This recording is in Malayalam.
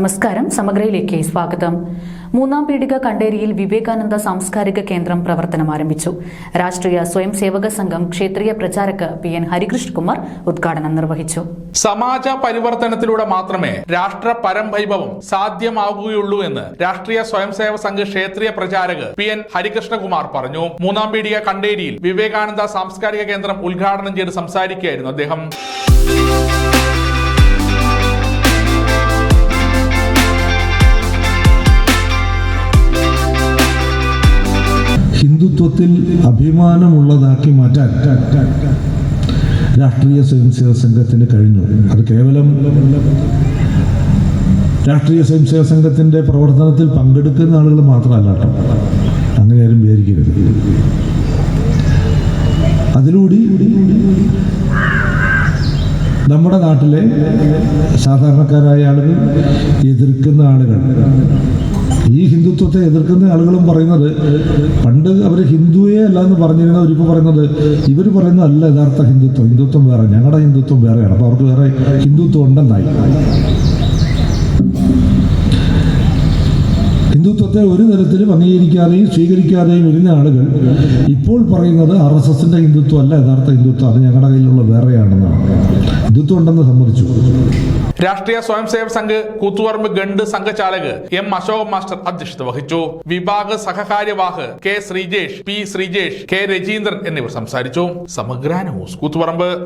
നമസ്കാരം. സമഗ്രയിലേക്ക് സ്വാഗതം. മൂന്നാം പീടിക കണ്ടേരിയിൽ വിവേകാനന്ദ സാംസ്കാരിക കേന്ദ്രം പ്രവർത്തനം ആരംഭിച്ചു. രാഷ്ട്രീയ സ്വയം സേവക സംഘം ക്ഷേത്രീയ പ്രചാരക് പി എൻ ഹരികൃഷ്ണകുമാർ ഉദ്ഘാടനം നിർവഹിച്ചു. സമാജ പരിവർത്തനത്തിലൂടെ മാത്രമേ രാഷ്ട്ര പരംവൈഭവം സാധ്യമാവുകയുള്ളൂ എന്ന് രാഷ്ട്രീയ സ്വയംസേവ സംഘ ക്ഷേത്രീയ പ്രചാരക് പി എൻ ഹരികൃഷ്ണകുമാർ പറഞ്ഞു. മൂന്നാം പീടിക കണ്ടേരിയിൽ വിവേകാനന്ദ സാംസ്കാരിക കേന്ദ്രം ഉദ്ഘാടനം ചെയ്ത് സംസാരിക്കുകയായിരുന്നു അദ്ദേഹം. ഹിന്ദുത്വത്തിൽ അഭിമാനമുള്ളതാക്കി മാറ്റാൻ രാഷ്ട്രീയ സ്വയംസേവക സംഘത്തിന് കഴിഞ്ഞു. അത് കേവലം രാഷ്ട്രീയ സ്വയംസേവക സംഘത്തിന്റെ പ്രവർത്തനത്തിൽ പങ്കെടുക്കുന്ന ആളുകൾ മാത്രമല്ല അങ്ങനെ ആരും വിചാരിക്കരുത്. അതിലൂടെ നമ്മുടെ നാട്ടിലെ സാധാരണക്കാരായ ആളുകൾ എതിർക്കുന്ന ആളുകൾ ഈ ഹിന്ദുത്വത്തെ എതിർക്കുന്ന ആളുകളും പറയുന്നത് പണ്ട് അവർ ഹിന്ദുവേ അല്ല എന്ന് പറഞ്ഞിരുന്ന ഇപ്പോൾ പറയുന്നത് ഇവർ പറയുന്നത് അല്ല യഥാർത്ഥ ഹിന്ദുത്വം. ഹിന്ദുത്വം വേറെ ഞങ്ങളുടെ ഹിന്ദുത്വം വേറെയാണ്. അപ്പോൾ അവർക്ക് വേറെ ഹിന്ദുത്വം ഉണ്ടെന്നായി. ഹിന്ദുത്വത്തെ ഒരു തരത്തിലും അംഗീകരിക്കാതെയും സ്വീകരിക്കാതെയും ഇരുന്ന ആളുകൾ ഇപ്പോൾ പറയുന്നത് ആർ എസ് എസിന്റെ ഹിന്ദുത്വം അല്ല യഥാർത്ഥ ഹിന്ദുത്വം അത് ഞങ്ങളുടെ കയ്യിലുള്ള വേറെയാണെന്നാണ്. ഹിന്ദുത്വം ഉണ്ടെന്ന് സമ്മതിച്ചു. രാഷ്ട്രീയ സ്വയം സേവ സംഘ് കൂത്തുപറമ്പ് ഗണ്ട് സംഘചാലക് എം അശോക് മാസ്റ്റർ അധ്യക്ഷത വഹിച്ചു. വിഭാഗ സഹകാര്യവാഹ് K Sreejesh P Sreejesh K Rajeendran എന്നിവർ സംസാരിച്ചു. സമഗ്ര ന്യൂസ് കൂത്തുപറമ്പ്.